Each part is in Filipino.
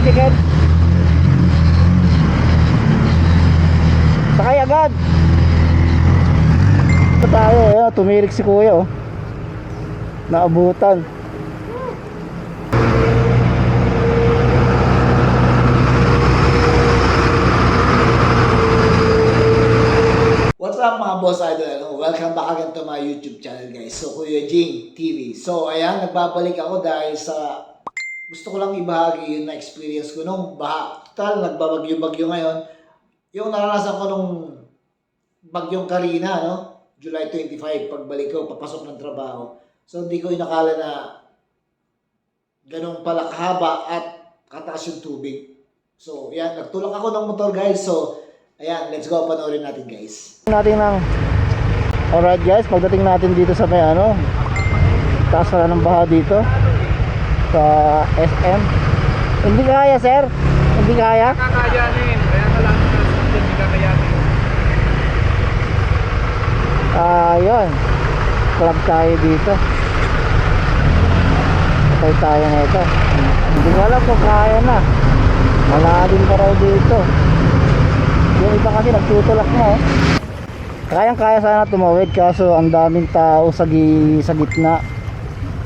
tricycle. Sakay agad. Ito tayo, ayan, tumirik si kuya oh. Naabutan. What's up mga boss idol? Welcome back again to my YouTube channel guys. So Kuya Jing TV. So ayan, nagbabalik ako dahil sa gusto ko lang ibahagi yung na-experience ko nung baha. Total, nagbabagyo-bagyo ngayon. Yung naranasan ko nung bagyong Karina, no? July 25, pagbalik ko, papasok ng trabaho. So hindi ko inakala na ganun pala kahaba at kataas yung tubig. So, yan, nagtulak ako ng motor guys. So, ayan, let's go, panoorin natin guys. natin ng Alright guys, pagdating natin dito sa may ano Taas pala ng baha dito Sa SM Hindi kaya sir. Hindi kaya. Kakayanin. Kaya na lang hindi kakayanin. Ah, yun. Club tayo dito. Patay tayo na ito Hindi ko alam kung kaya na. Malalim pa raw dito. Yung iba kasi nagtutulak na eh. Kayang kaya sana tumawid kaso ang daming tao sa, gi, sa gitna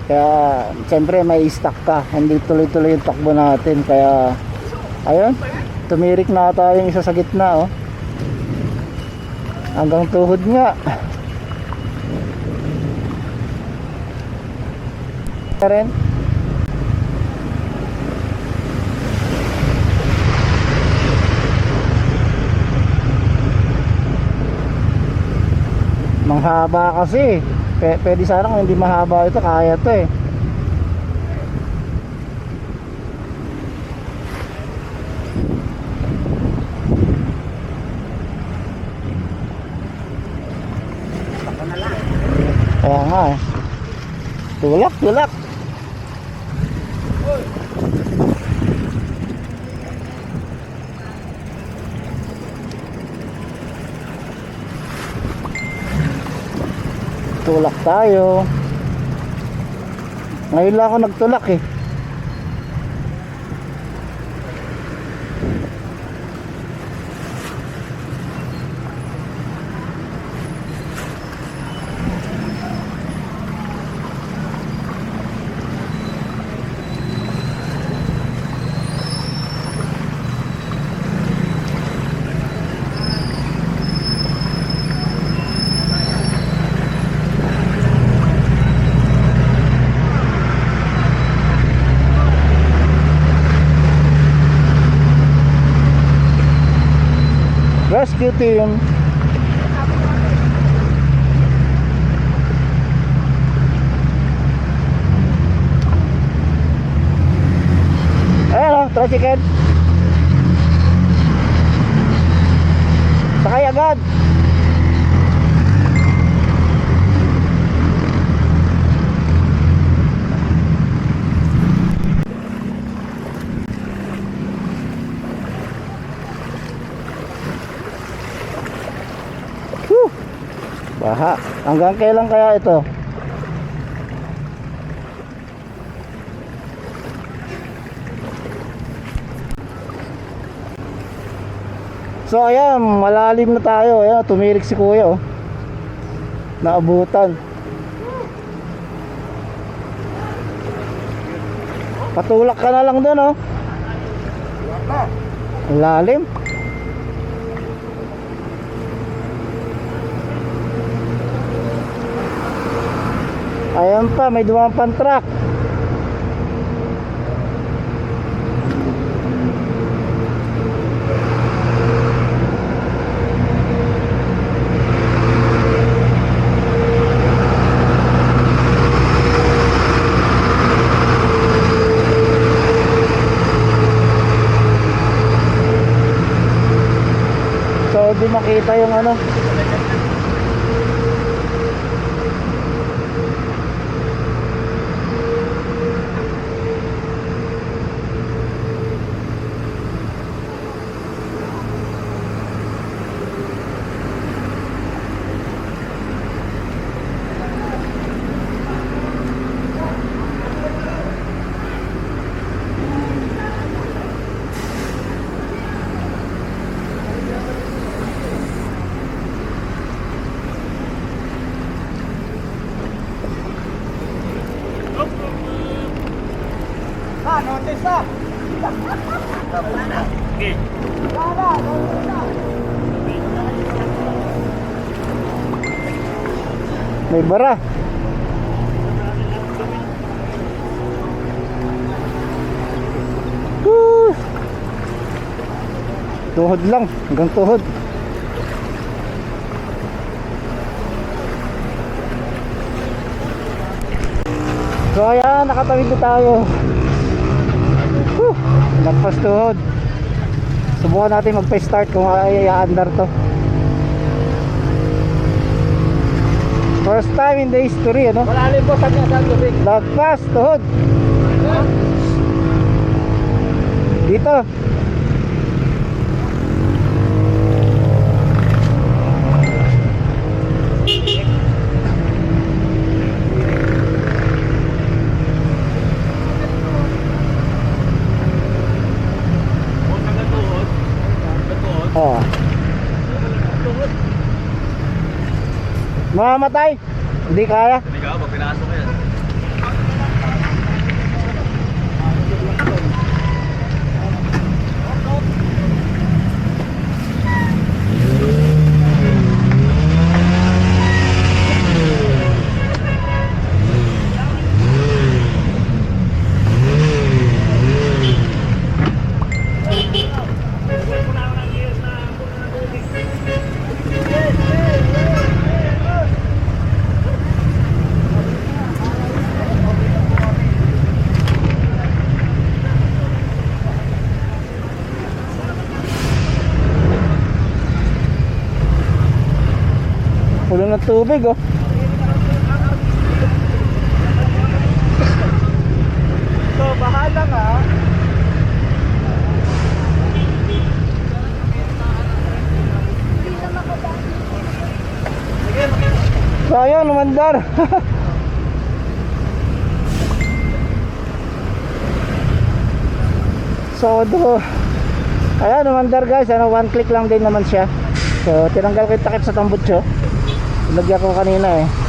Kaya siyempre may stuck ka Hindi tuloy-tuloy yung takbo natin Kaya ayun Tumirik na tayo yung isa sa gitna oh Hanggang tuhod nga ka rin. Manghaba kasi. P- pwede sana kung hindi mahaba ito, kaya to eh. Kaya nga eh. Tulak, tulak. Tulak tayo. Ngayon lang ako nagtulak eh. rescue Eh, Hello, traffic head. Baha. Hanggang kailan kaya ito? So ayan, malalim na tayo. Ayan, tumirik si kuya oh. Naabutan. Patulak ka na lang dun oh. Lalim. Ayan pa, may dumampan truck. So, makita yung ano. May bara. Woo! Tuhod lang, hanggang tuhod. So ayan, nakatawid na tayo. Whew, nagpas tuhod. Subukan natin magpa-start kung ay andar to. First time in the history, ano? Malalim po sa niya sa tubig. Lagpas, tuhod. Dito. Oh. Mamamatay. Hindi kaya. Hindi ka, pag pinasok yan. Ng tubig, oh. So, bahala nga. So ayun, umandar. so do Ayan, umandar guys. Ano, one click lang din naman siya. So tinanggal ko yung takip sa tambutso. Lagyan ko kanina eh.